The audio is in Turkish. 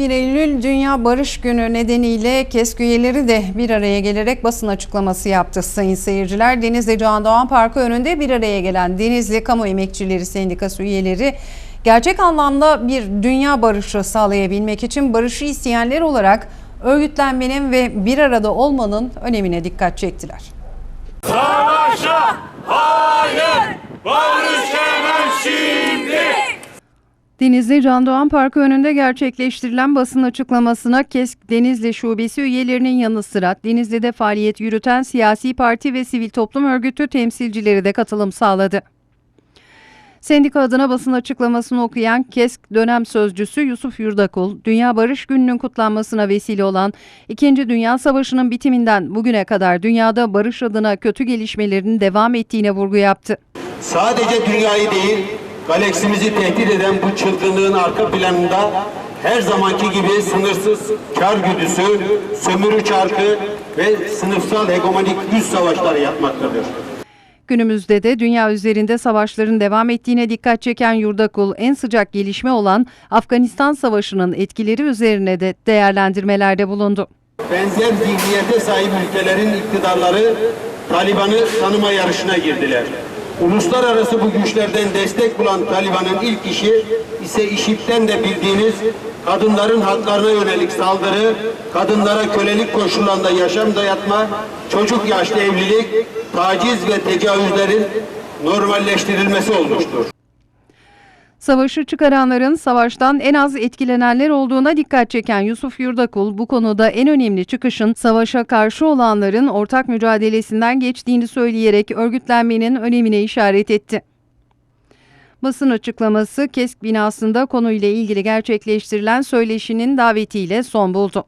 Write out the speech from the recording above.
1 Eylül Dünya Barış Günü nedeniyle KESK üyeleri de bir araya gelerek basın açıklaması yaptı. Sayın seyirciler Denizli Can Doğan Parkı önünde bir araya gelen Denizli Kamu Emekçileri Sendikası üyeleri gerçek anlamda bir dünya barışı sağlayabilmek için barışı isteyenler olarak örgütlenmenin ve bir arada olmanın önemine dikkat çektiler. Savaşa hayır, barış hemen şimdi. Denizli Can Doğan Parkı önünde gerçekleştirilen basın açıklamasına KESK Denizli Şubesi üyelerinin yanı sıra Denizli'de faaliyet yürüten siyasi parti ve sivil toplum örgütü temsilcileri de katılım sağladı. Sendika adına basın açıklamasını okuyan KESK dönem sözcüsü Yusuf Yurdakul, Dünya Barış Günü'nün kutlanmasına vesile olan 2. Dünya Savaşı'nın bitiminden bugüne kadar dünyada barış adına kötü gelişmelerin devam ettiğine vurgu yaptı. Sadece dünyayı değil, galaksimizi tehdit eden bu çılgınlığın arka planında her zamanki gibi sınırsız kar güdüsü, sömürü çarkı ve sınıfsal hegemonik güç savaşları yapmaktadır. Günümüzde de dünya üzerinde savaşların devam ettiğine dikkat çeken Yurdakul, en sıcak gelişme olan Afganistan Savaşı'nın etkileri üzerine de değerlendirmelerde bulundu. Benzer zihniyete sahip ülkelerin iktidarları Taliban'ı tanıma yarışına girdiler. Uluslararası bu güçlerden destek bulan Taliban'ın ilk işi ise IŞİD'den de bildiğiniz kadınların haklarına yönelik saldırı, kadınlara kölelik koşullarında yaşam dayatma, çocuk yaşta evlilik, taciz ve tecavüzlerin normalleştirilmesi olmuştur. Savaşı çıkaranların savaştan en az etkilenenler olduğuna dikkat çeken Yusuf Yurdakul bu konuda en önemli çıkışın savaşa karşı olanların ortak mücadelesinden geçtiğini söyleyerek örgütlenmenin önemine işaret etti. Basın açıklaması KESK binasında konuyla ilgili gerçekleştirilen söyleşinin davetiyle son buldu.